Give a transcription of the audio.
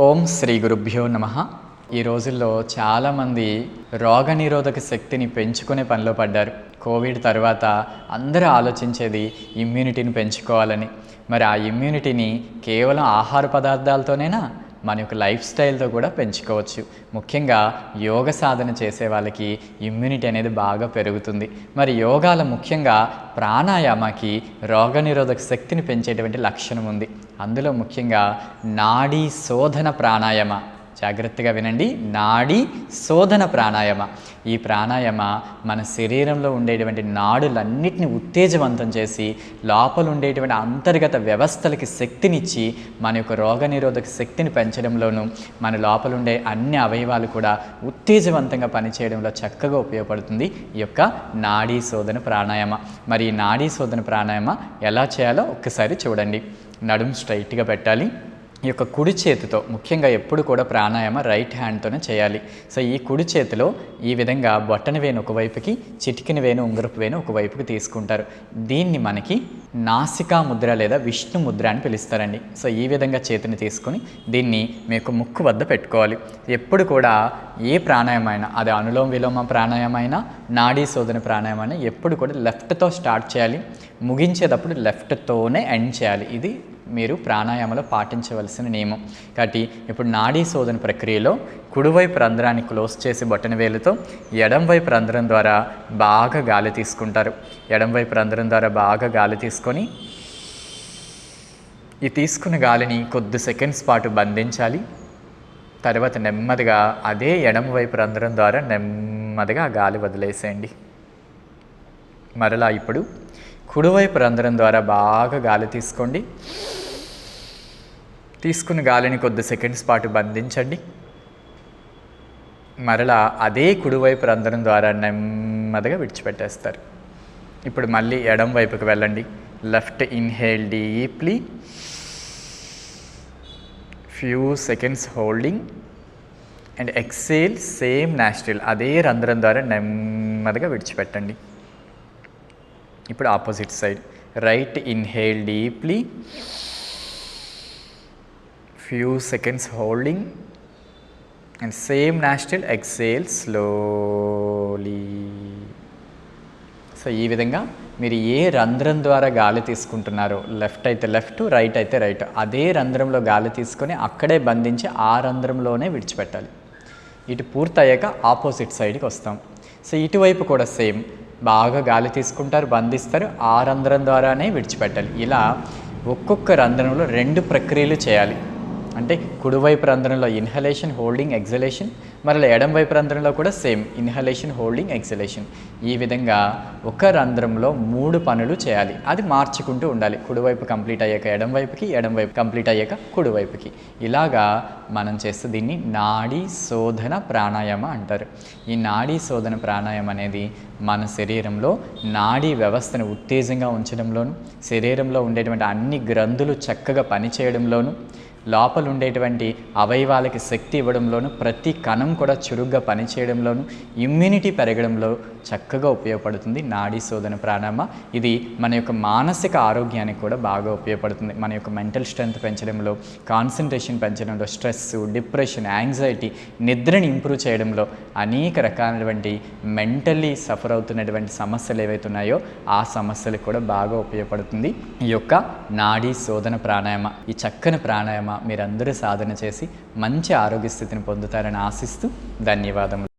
ఓం శ్రీ గురుభ్యో నమ. ఈ రోజుల్లో చాలామంది రోగనిరోధక శక్తిని పెంచుకునే పనిలో పడ్డారు. కోవిడ్ తర్వాత అందరూ ఆలోచించేది ఇమ్యూనిటీని పెంచుకోవాలని. మరి ఆ ఇమ్యూనిటీని కేవలం ఆహార పదార్థాలతోనేనా? మన యొక్క లైఫ్ స్టైల్తో కూడా పెంచుకోవచ్చు. ముఖ్యంగా యోగ సాధన చేసే వాళ్ళకి ఇమ్యూనిటీ అనేది బాగా పెరుగుతుంది. మరి యోగాల ముఖ్యంగా ప్రాణాయామకి రోగనిరోధక శక్తిని పెంచేటువంటి లక్షణం ఉంది. అందులో ముఖ్యంగా నాడీ శోధన ప్రాణాయామ జాగ్రత్తగా వినండి. నాడీ శోధన ప్రాణాయామ. ఈ ప్రాణాయామ మన శరీరంలో ఉండేటువంటి నాడులన్నిటిని ఉత్తేజవంతం చేసి లోపల ఉండేటువంటి అంతర్గత వ్యవస్థలకి శక్తినిచ్చి మన యొక్క రోగనిరోధక శక్తిని పెంచడంలోనూ మన లోపల ఉండే అన్ని అవయవాలు కూడా ఉత్తేజవంతంగా పనిచేయడంలో చక్కగా ఉపయోగపడుతుంది. ఈ యొక్క నాడీ శోధన ప్రాణాయామ. మరి ఈ నాడీ శోధన ప్రాణాయామ ఎలా చేయాలో ఒక్కసారి చూడండి. నడుము స్ట్రైట్గా పెట్టాలి. ఈ యొక్క కుడి చేతితో ముఖ్యంగా ఎప్పుడు కూడా ప్రాణాయామ రైట్ హ్యాండ్తోనే చేయాలి. సో ఈ కుడి చేతిలో ఈ విధంగా బొట్టన వేణు ఒకవైపుకి చిటికిన వేణు ఉంగరపు వేణు ఒకవైపుకి తీసుకుంటారు. దీన్ని మనకి నాసికా ముద్ర లేదా విష్ణు ముద్ర అని పిలుస్తారండి. సో ఈ విధంగా చేతిని తీసుకొని దీన్ని మీకు ముక్కు వద్ద పెట్టుకోవాలి. ఎప్పుడు కూడా ఏ ప్రాణాయామైనా అది అనులోమ విలోమ ప్రాణాయామైనా నాడీ శోధన ప్రాణాయామైనా ఎప్పుడు కూడా లెఫ్ట్తో స్టార్ట్ చేయాలి. ముగించేటప్పుడు లెఫ్ట్తోనే ఎండ్ చేయాలి. ఇది మీరు ప్రాణాయామంలో పాటించవలసిన నియమం. కాబట్టి ఇప్పుడు నాడీ శోధన ప్రక్రియలో కుడివైపు రంధ్రాన్ని క్లోజ్ చేసి బొటన వేలుతో ఎడంవైపు రంధ్రం ద్వారా బాగా గాలి తీసుకుంటారు. ఎడంవైపు రంధ్రం ద్వారా బాగా గాలి తీసుకొని ఈ తీసుకున్న గాలిని కొద్ది సెకండ్స్ పాటు బంధించాలి. తర్వాత నెమ్మదిగా అదే ఎడమవైపు రంధ్రం ద్వారా నెమ్మదిగా ఆ గాలి వదిలేసేయండి. మరలా ఇప్పుడు కుడివైపు రంధ్రం ద్వారా బాగా గాలి తీసుకోండి. తీసుకున్న గాలిని కొద్ది సెకండ్స్ పాటు బంధించండి. మరలా అదే కుడివైపు రంధ్రం ద్వారా నెమ్మదిగా విడిచిపెట్టేస్తారు. ఇప్పుడు మళ్ళీ ఎడం వైపుకి వెళ్ళండి. Left inhale deeply. Few seconds holding. And exhale same nostril అదే రంధ్రం ద్వారా నెమ్మదిగా విడిచిపెట్టండి. ఇప్పుడు opposite side. Right inhale deeply few seconds holding and same nostril exhale slowly so ఈ విధంగా మీరు ఏ రంధ్రం ద్వారా గాలి తీసుకుంటున్నారో లెఫ్ట్ అయితే లెఫ్ట్ రైట్ అయితే రైట్ అదే రంధ్రంలో గాలి తీసుకొని అక్కడే బంధించి ఆ రంధ్రంలోనే విడిచిపెట్టాలి. ఇటు పూర్తయ్యాక ఆపోజిట్ సైడ్కి వస్తాం. సో ఇటువైపు కూడా సేమ్ బాగా గాలి తీసుకుంటారు బంధిస్తారు ఆ రంధ్రం ద్వారానే విడిచిపెట్టాలి. ఇలా ఒక్కొక్క రంధ్రంలో రెండు ప్రక్రియలు చేయాలి. అంటే కుడివైపు రంధ్రంలో ఇన్హలేషన్ హోల్డింగ్ ఎగ్జలేషన్ మరలా ఎడం వైపు రంధ్రంలో కూడా సేమ్ ఇన్హలేషన్ హోల్డింగ్ ఎగ్జలేషన్ ఈ విధంగా ఒక రంధ్రంలో మూడు పనులు చేయాలి. అది మార్చుకుంటూ ఉండాలి. కుడివైపు కంప్లీట్ అయ్యాక ఎడం వైపుకి ఎడం వైపు కంప్లీట్ అయ్యాక కుడివైపుకి ఇలాగా మనం చేస్తే దీన్ని నాడీ శోధన ప్రాణాయామ అంటారు. ఈ నాడీ శోధన ప్రాణాయామం అనేది మన శరీరంలో నాడీ వ్యవస్థను ఉత్తేజంగా ఉంచడంలోను శరీరంలో ఉండేటువంటి అన్ని గ్రంథులు చక్కగా పనిచేయడంలోను లోపల ఉండేటువంటి అవయవాలకి శక్తి ఇవ్వడంలోను ప్రతి కణం కూడా చురుగ్గా పనిచేయడంలోను ఇమ్యూనిటీ పెరగడంలో చక్కగా ఉపయోగపడుతుంది. నాడీ శోధన ప్రాణాయామ ఇది మన యొక్క మానసిక ఆరోగ్యానికి కూడా బాగా ఉపయోగపడుతుంది. మన యొక్క మెంటల్ స్ట్రెంగ్త్ పెంచడంలో కాన్సన్ట్రేషన్ పెంచడంలో స్ట్రెస్ డిప్రెషన్ యాంగ్జైటీ నిద్రని ఇంప్రూవ్ చేయడంలో అనేక రకాలైనటువంటి మెంటల్లీ సఫర్ అవుతున్నటువంటి సమస్యలు ఏవైతే ఉన్నాయో ఆ సమస్యలకు కూడా బాగా ఉపయోగపడుతుంది. ఈ యొక్క నాడీ శోధన ప్రాణాయామ ఈ చక్కని ప్రాణాయామ మీరందరూ సాధన చేసి మంచి ఆరోగ్య స్థితిని పొందుతారని ఆశిస్తూ ధన్యవాదములు.